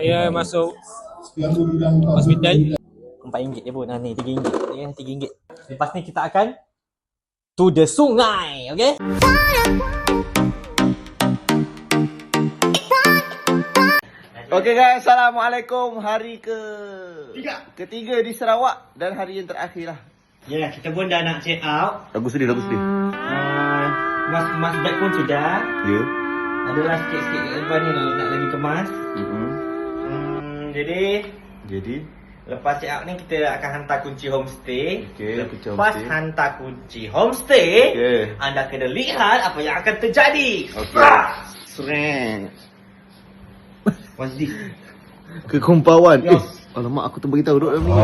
Saya masuk hospital. RM4 je pun. Ha, ni RM3. Ya, RM3. Lepas ni kita akan to the sungai. Okay? Okey guys, Assalamualaikum Hari ke Tiga Ketiga di Sarawak Dan hari yang terakhir lah Ya, yeah, kita pun dah nak check out. Lagu sedih, lagu sedih Uh, mas mas bag pun sudah. Ya Adalah sikit-sikit kat depan ni nak lagi kemas. mm-hmm. Jadi Jadi lepas check out ni kita akan hantar kunci homestay. Okey, kunci Lepas homestay. hantar kunci homestay, Okey. anda kena lihat apa yang akan terjadi. Okey Ah! Seren What's this? Kekumpauan Yes. Eh, alamak aku tu beritahu duduk dalam ni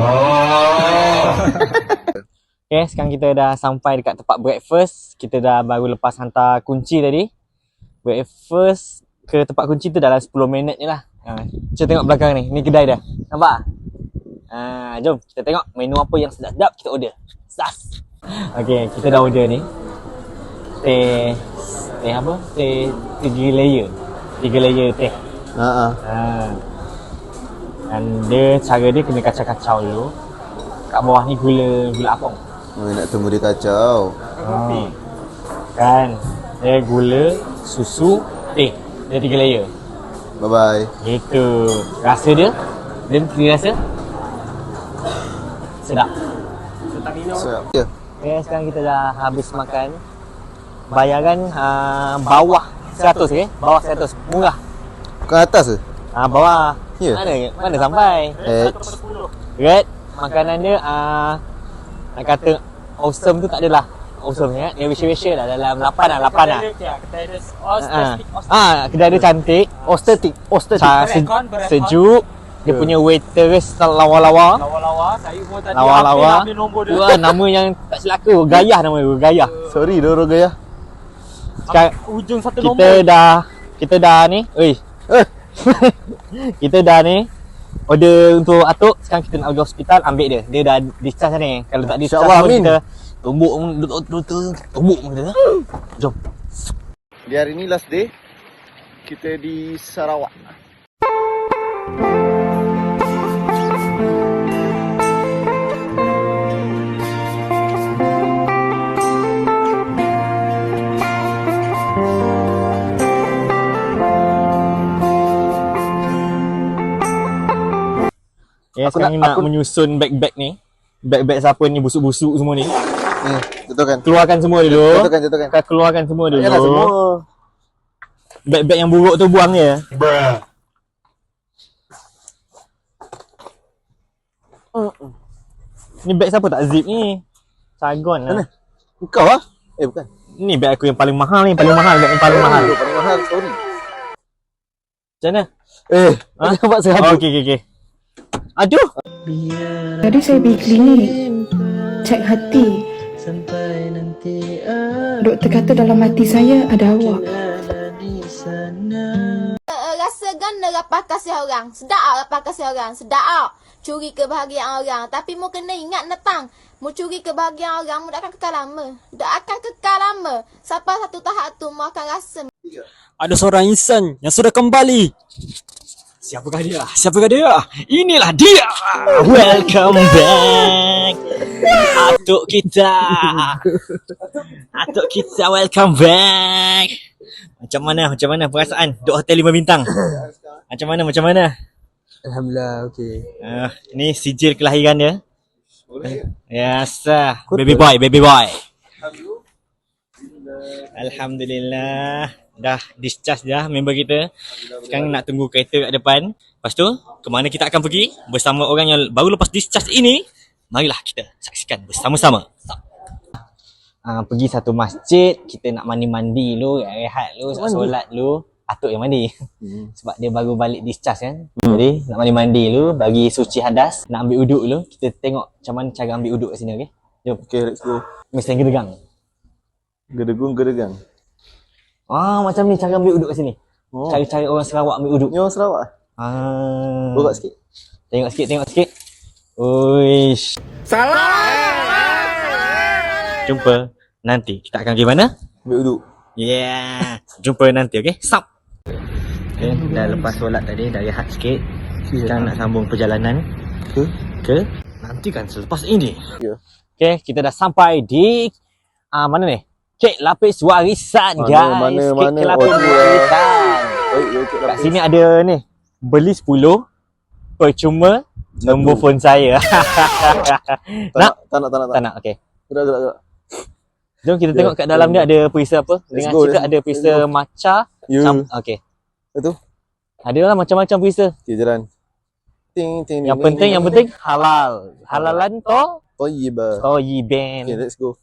Okay, sekarang kita dah sampai dekat tempat breakfast. Kita dah baru lepas hantar kunci tadi. Breakfast ke tempat kunci tu dalam 10 minit je lah. Ha, tengok belakang ni. Ni kedai dah. Nampak? Ha, jom kita tengok menu apa yang sedap-sedap kita order. Sas. Okay, kita dah order ni. Teh, teh apa? Teh tiga layer. Tiga layer teh. Haa Ha. Dan dia cara dia kena kacau-kacau dulu. Kat bawah ni gula gula apung. oh, Nak tunggu dia kacau Ha. Kan Dia gula Susu Teh Dia tiga layer Bye bye Gitu Rasa dia? Dia dia rasa? Sedap. Siap Ya. Okay sekarang kita dah habis makan. Bayaran uh, Bawah 100 okay Bawah 100 Murah. Bukan atas ke? Ah Bawah. Ya. Mana Mana sampai? Eh Red Makanan dia uh, Nak kata Awesome tu tak adalah Awesome ya Dia wisha-wisha lah Dalam 8 lah 8 lah Ah, ah, kedai dia cantik. Ostetik. Ostetik. Se- sejuk. Dia Ya. punya waiters lawa-lawa. Lawa-lawa, saya pun tadi Lawa-lawa. ambil nombor dia. Wah, nama yang tak selaka. Gayah nama dia. Gayah. Sorry Doro Gaya Sekarang Ujung satu kita nombor. dah kita dah ni. Oi. Eh kita dah ni order untuk atuk. Sekarang kita nak pergi hospital ambil dia. Dia dah discharge ni. Kalau tak discharge pun amin. kita tumbuk tumbuk tumbuk kita. Jom. Di hari ni last day Kita di Sarawak Ya, Aku sekarang nak- ni nak aku- menyusun bag-bag ni. Bag-bag siapa ni busuk-busuk semua ni. Ni Betul kan? Keluarkan semua dulu. Betul kan? Betul kan? Kau keluarkan semua dulu. Yalah semua Bag-bag yang buruk tu buang je. Ni bag siapa tak zip ni? Sagon lah. Mana? Kau ah? Eh bukan Ni bag aku yang paling mahal ni. Paling mahal. Bag yang paling mahal. Duduk paling mahal Sorry Macam mana? Eh Ha? Nampak Oh, serabut okey, okey, okey. Aduh! Tadi saya pergi klinik Cek hati Doktor kata dalam hati saya ada awak Uh, rasa ganda rapah kasih orang. Sedap tak rapah kasih orang? Sedap tak? Curi kebahagiaan orang. Tapi mu kena ingat netang. Mu curi kebahagiaan orang, mu tak akan kekal lama. Tak akan kekal lama. Sampai satu tahap tu, mu akan rasa Ada seorang insan yang sudah kembali. Siapakah dia? Siapakah dia? Inilah dia. Welcome back! Atuk kita! Atuk kita welcome back! Macam mana? Macam mana perasaan? Duduk hotel 5 bintang? Macam mana? Macam mana? Alhamdulillah, okey. Uh, ni sijil kelahiran dia. Yes, ah. baby boy, baby boy. Alhamdulillah. Dah discharge dah member kita. Sekarang nak tunggu kereta kat depan. Lepas tu, ke mana kita akan pergi bersama orang yang baru lepas discharge ini. Marilah kita saksikan bersama-sama. Uh, pergi satu masjid, kita nak mandi-mandi dulu, rehat dulu, solat dulu. Atuk yang mandi. Sebab dia baru balik discharge kan. Jadi nak mandi-mandi dulu, bagi suci hadas, nak ambil uduk dulu. Kita tengok macam mana cara ambil uduk kat sini okey. Jom. Okay let's go Mesti gedegang. Gedegung gedegang Ah macam ni cara ambil uduk kat sini. Oh Cara-cara orang Sarawak ambil uduk. Ni orang Sarawak ah? Ah. Borak sikit Tengok sikit, tengok sikit. Uish. Salah. Jumpa nanti. Kita akan pergi mana? Ambil uduk Yeah. Jumpa nanti, okey? Stop. Okay, dah lepas solat tadi, dah rehat sikit. Sekarang nak sambung perjalanan Ke? ke nantikan selepas ini. Ya. Okay, kita dah sampai di ah mana ni? Kek lapis warisan Mana, guys. mana, Kek mana? lapis Oh, dia. warisan. Ya, cik Kat sini ada ni. Beli 10 percuma nombor phone saya. Tak Nak? tak nak, tak nak. tak nak, okey. Gerak, gerak, gerak. Jom kita Ya, tengok kat dalam jom, dia ada perisa apa? Let's Dengan go, cerita ada perisa maca. Ya. Sam- okey. Itu. Ada lah macam-macam perisa. Okay, jalan. Ting, ting, Yang ting, penting ting, yang ting. penting halal. Halalan to iya, bah. toyiben. Okay, let's go.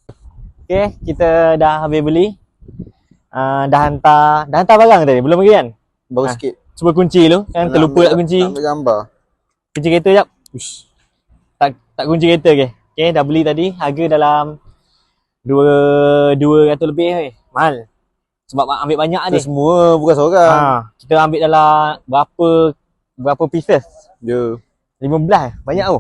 Okay, kita dah habis beli. Uh, dah hantar, dah hantar barang tadi, belum lagi kan? Baru Ah. sikit. Cuba kunci tu, kan Nak terlupa nak kunci. Nak ambil gambar. Kunci kereta jap. Ush. Tak tak kunci kereta ke. Okay, dah beli tadi, harga dalam dua dua ratus lebih weh. Mahal. Sebab ambil banyak Kita ni. semua bukan seorang. Ha, kita ambil dalam berapa berapa pieces? Ya. 15 banyak tu.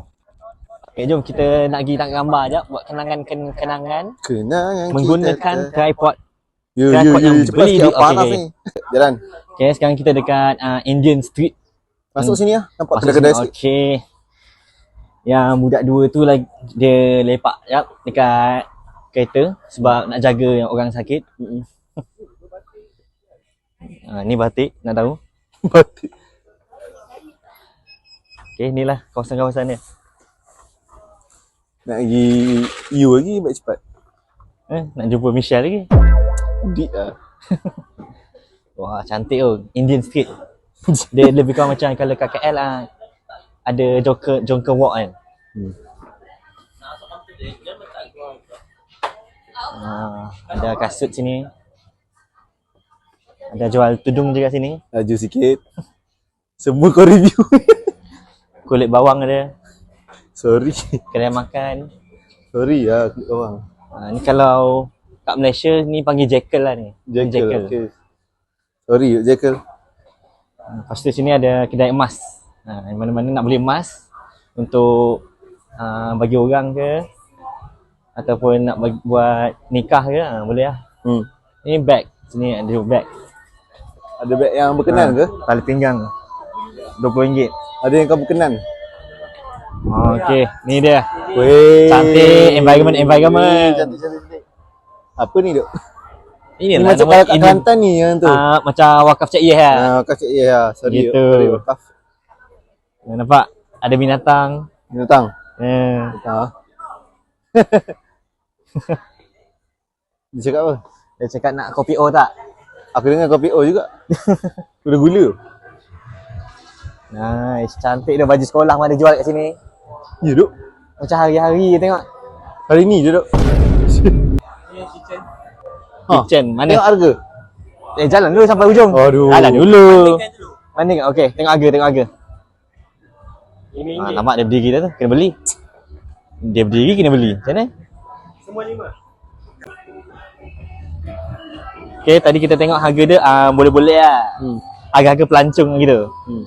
Okay, jom kita nak pergi tangkap gambar jap buat kenangan-kenangan Kenangan menggunakan kita. tripod. Ya, ya, tripod ya. yang Cepat beli di- okey, ni? Jalan. Okay, sekarang kita dekat uh, Indian Street. Masuk sini lah. Nampak kedai-kedai sikit. Okay. Yang budak dua tu lagi dia lepak jap dekat kereta sebab nak jaga yang orang sakit. ha, ni batik nak tahu. Batik. Okay, inilah kawasan-kawasan dia. Nak pergi you lagi baik cepat. Eh, nak jumpa Michelle lagi. Dik lah. Wah, cantik tu. Indian Street. Dia lebih kurang macam kalau kat KL lah. Ada Joker Joker Walk kan. Hmm. Ah, ada kasut sini. Ada jual tudung juga sini. Laju sikit. Semua kau review. Kulit bawang ada. Sorry. Kedai makan. Sorry lah klik orang. Ah, ni kalau kat Malaysia ni panggil Jekyll lah ni. Jekyll. Okay. Sorry Jekyll. Ah, Lepas tu sini ada kedai emas. Ha, mana-mana nak beli emas untuk uh, bagi orang ke ataupun nak bagi, buat nikah ke ha, boleh lah. Hmm. Ini bag. Sini ada bag. Ada beg yang berkenan ke? Tali pinggang. RM20. Ada yang kau berkenan? Oh, Okey, ni dia. Weh. Cantik, environment, environment. Cantik, cantik, cantik. Apa ni duk? Ini Ni lah macam kalau kat. Kelantan ni yang tu. Ah, macam wakaf Cik Yeh lah. Ah, kau cik ya, ya. Sorry. Gitu. Sorry, wakaf. Nampak? Ada binatang. Binatang. Eh, Ha. Dia cakap apa? dia cakap nak kopi O tak? Aku dengar kopi O juga. Gula-gula. Nice, cantik dia baju sekolah mana jual kat sini. Ya duk. Macam hari-hari tengok. Hari ni je duk. Ha. Kitchen mana? Tengok harga. Eh jalan dulu sampai ujung. Aduh. Jalan dulu. Mana tengok? Okey, tengok harga, tengok harga. Ini ha, nampak dia berdiri dah tu, kena beli. Dia berdiri kena beli. Macam mana? Semua lima. Okay, tadi kita tengok harga dia uh, boleh-boleh lah. Hmm. Harga-harga pelancong gitu. Hmm.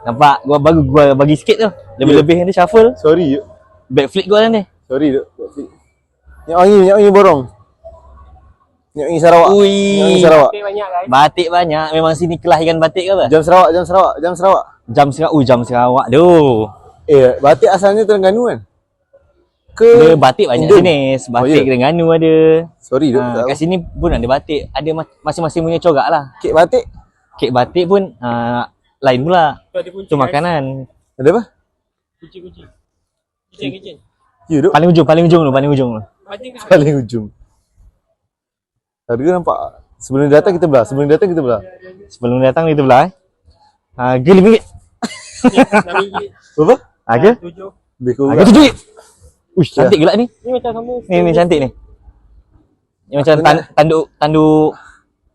Nampak? Gua baru gua bagi sikit tu. Lebih-lebih yeah. ni shuffle. Sorry je. Backflip gua ni. Sorry duk. Minyak wangi, minyak wangi borong. Minyak wangi Sarawak. Ui. Wangi Sarawak. Batik banyak. Memang sini kelahiran batik ke apa? Jam Sarawak, jam Sarawak, jam Sarawak. Jam Sarawak. Ui, jam Sarawak. Duh. Eh, batik asalnya Terengganu kan? Ke Dia batik banyak Indon? jenis. Batik Oh, oh, ya? Terengganu ada. Sorry duk. Ha, kat sini pun ada batik. Ada ma- masing-masing punya corak lah. Kek batik. Kek batik pun uh, lain pula. Itu makanan. Ada apa? Ya duk. Paling ujung, paling ujung tu, paling ujung tu. Paling ujung. Harga nampak. Sebelum datang kita belah. Sebelum datang kita belah. Sebelum datang kita belah eh. Harga RM5. Berapa? Harga? Lebih kurang. Harga RM7. Uish, cantik gelak ni. Ni macam kamu. Ni, ni cantik ni. Ni macam Aku tan, tanduk tanduk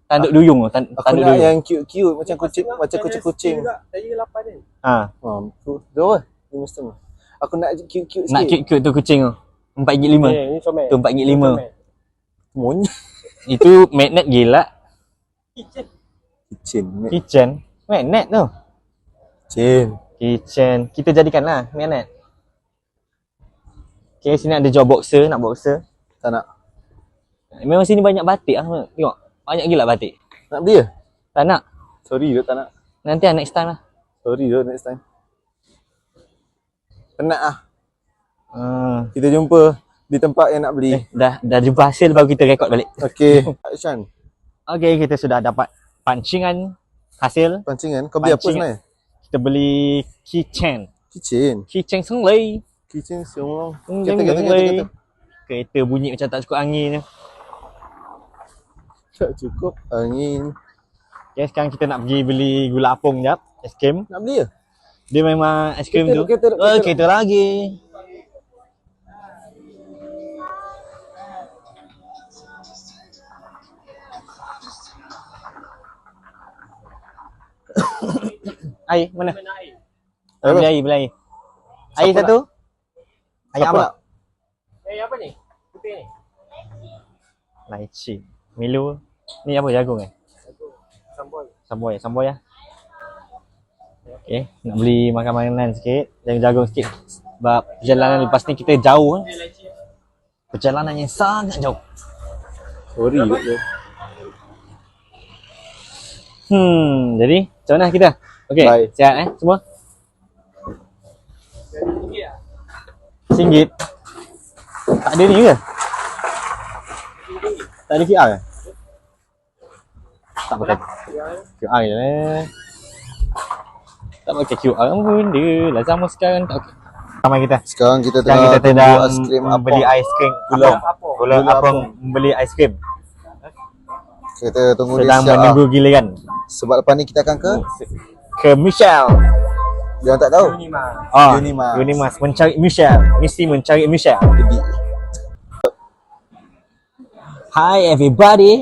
tanduk duyung tu, tan, Aku tanduk nak duyung. yang cute-cute macam kucing, macam kucing-kucing. Ha, Ha, tu. Berapa? Lima setengah. Aku nak cute-cute sikit. nak cute-cute tu kucing tu. RM4.5. Tu RM4.5. Monyet. Itu magnet gila. Kitchen. Kitchen. Magnet tu. Kitchen. Kitchen. Kita jadikanlah magnet. Okay, sini ada jual boxer, nak boxer. Tak nak. Memang sini banyak batik lah. Tengok. Banyak gila batik. Nak beli ke? Tak nak. Sorry tu tak nak. Nanti lah next time lah. Sorry tu next time. Penat ah. Hmm. Kita jumpa di tempat yang nak beli. Eh, dah dah jumpa hasil baru kita rekod balik. Okey. Action. Okay, kita sudah dapat pancingan hasil. Pancingan. Kau beli apa Pancing. sebenarnya? Kita beli keychain. Kitchen. Keychain senglai. Kitchen semua. Hmm, Kereta, jeng- kereta, jeng- kereta, lei. kereta. Kereta bunyi macam tak cukup angin. Tak cukup angin. Okay, sekarang kita nak pergi beli gula apung jap. Es krim. Nak beli ke? Dia memang es krim Kereta tu. tu, kereta tu, oh, kereta kereta lagi. air mana? Air Beli air, beli air. Air Siapa satu. Air Siapa apa? nak? Lychee. Milo. Ni apa jagung eh? Samboy. Samboy, samboy ya. Okay, nak beli makan makanan sikit, jagung-jagung sikit. Sebab perjalanan lepas ni kita jauh. eh. Perjalanan yang sangat jauh. Sorry tu. Hmm, jadi macam mana kita? Okay, Bye. sihat eh semua? Singgit. Tak ada ni ke? Tak ada QR ke? Tak pakai QR je lah. Tak pakai QR pun dia lah zaman sekarang tak pakai. Sama kita. Sekarang kita Sekarang tengah kita sedang tunggu aiskrim membeli apa? aiskrim. Gula. Apung. Gula, Gula apung apung. membeli aiskrim. Kita tunggu dia Sedang menunggu lah. giliran. Sebab lepas ni kita akan ke Ke Michelle. Dia tak tahu. Oh, Unimas. Unimas mencari Michelle. Mesti mencari Michelle. Jadi Hi everybody.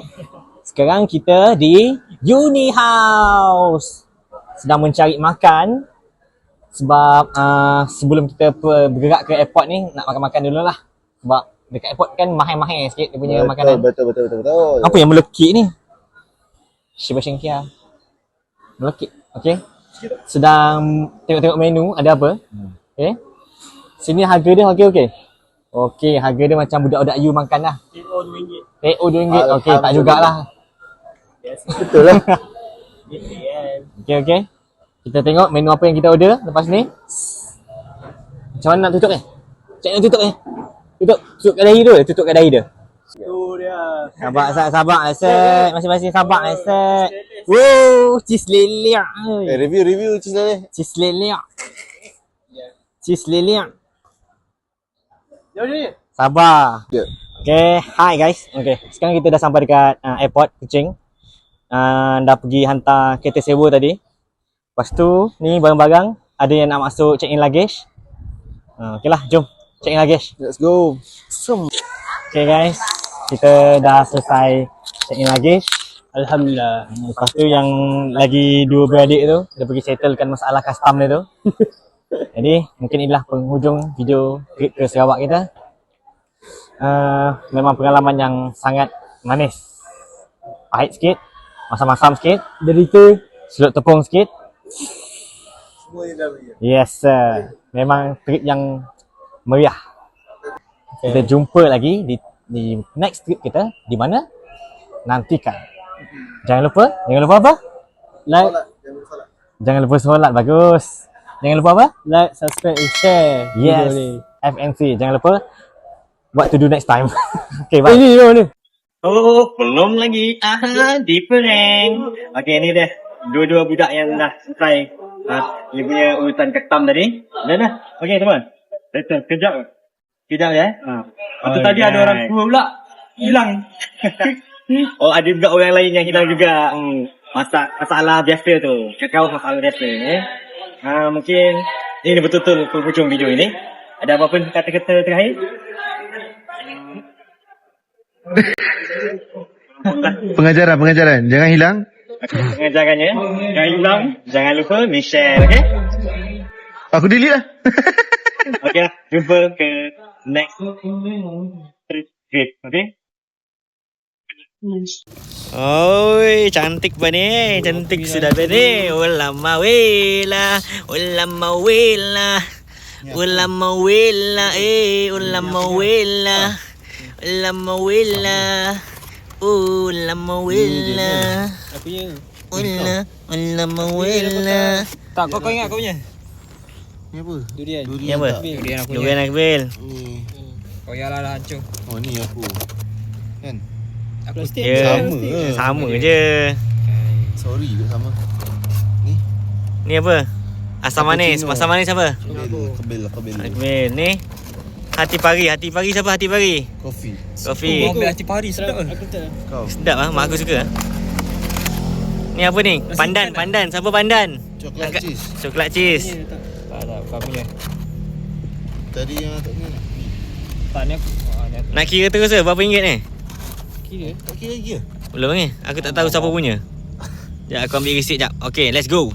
Sekarang kita di Uni House. Sedang mencari makan. Sebab uh, sebelum kita bergerak ke airport ni nak makan-makan dulu lah. Sebab dekat airport kan mahal-mahal sikit dia punya betul, makanan. betul betul betul betul. Apa yang melekit ni? Shiba Shengkia. Melekit. Okay. Sedang tengok-tengok menu ada apa. Okay. Sini harga dia okey okey. Okey, harga dia macam budak-budak you makan lah. TO RM2. TO RM2. Okey, tak jugalah. Betul lah. Okey okey. Kita tengok menu apa yang kita order lepas ni. Macam mana nak tutup ni? Macam mana tutup ni? Tutup, tutup kat dahi dia, tutup kat dahi dia. Sabar, sabar, sabar, Aset. Masing-masing sabar, Aset. Wow, cheese leliak. Eh, review review cheese ni. Cheese leliak. Cheese leliak. Sabar. Ya. Okay, hi guys. Okay, sekarang kita dah sampai dekat uh, airport Kuching. Uh, dah pergi hantar kereta sewa tadi. Lepas tu, ni barang-barang. Ada yang nak masuk check in luggage. Uh, okay lah, jom. Check in luggage. Let's go. Sem. Okay guys, kita dah selesai check in luggage. Alhamdulillah. Lepas tu yang lagi dua beradik tu, dia pergi settlekan masalah custom dia tu. Jadi mungkin inilah penghujung video trip ke Sarawak kita. Uh, memang pengalaman yang sangat manis. Pahit sikit, masam-masam sikit, derita, selut tepung sikit. Yes sir. Memang trip yang meriah. Kita jumpa lagi di di next trip kita di mana? Nantikan. Jangan lupa, jangan lupa apa? Like, jangan lupa solat bagus. Jangan lupa apa? Like, subscribe, and share. Yes. video ni. FNC. Jangan lupa what to do next time. okay, bye. Eh, ni, ni, ni. Oh, belum lagi. Aha, di prank. Okay, ni dia. Dua-dua budak yang dah selesai uh, dia punya urutan ketam tadi. Dah dah. Okay, teman. Betul. Kejap. Kejap ya. Ha. Tu Oh, tadi ada orang tua pula. Hilang. oh, ada juga orang lain yang hilang juga. Hmm. Masa, masalah biasa tu. Cakap masalah biasa. Eh. Ha, mungkin ini betul-betul penghujung video ini. Ada apa-apa kata-kata terakhir? Pengajaran pengajaran. Jangan hilang. pengajarannya. Jangan hilang. Jangan lupa Michelle, okay? Aku delete lah. Okay. Jumpa ke next trip, okay? Oi, cantik ba ni? Cantik sudah ba ni? Ulama wela, ulama wela. Ulama wela eh ulama wela. Ulama wela. Ulama wela. Aku punya. Ula ulama wela. Tak, kau kau ingat kau punya? Ni apa? Durian. Durian Ni apa? tak? Durian aku Durian Akbil. Ni. Kau yalah lah hancur. Oh ni aku. Kan? Aku Ya. Sama ke? Sama je. Sorry ke sama. Ni. Ni apa? Asam manis. Cappuccino. Asam manis apa? Kebel, kebel, kebel. Akbil. Ni. Hati pari. Hati pari siapa? Hati pari. Kopi. Kopi. Kau ambil hati pari sedap ke? Aku tak. Kau. Sedap ah, mak aku suka. Ni apa ni? Pandan, pandan. Siapa pandan? Coklat cheese. Coklat cheese. Tak, tak. Kau punya. Tadi yang tak ni. Tak, ni aku. Ah, ni aku. Nak kira terus ke berapa ringgit ni? Kira. Tak kira lagi ke? Belum ni. Aku tak tahu siapa punya. Sekejap aku ambil receipt jap. Okay, let's go.